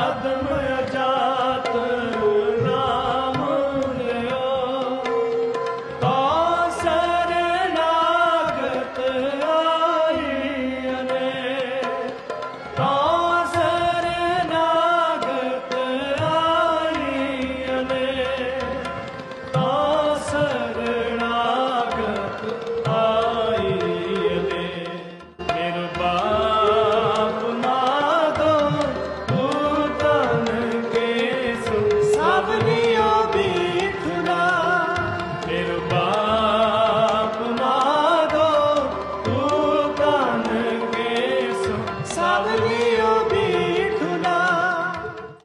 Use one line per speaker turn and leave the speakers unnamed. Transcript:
Adam Thank.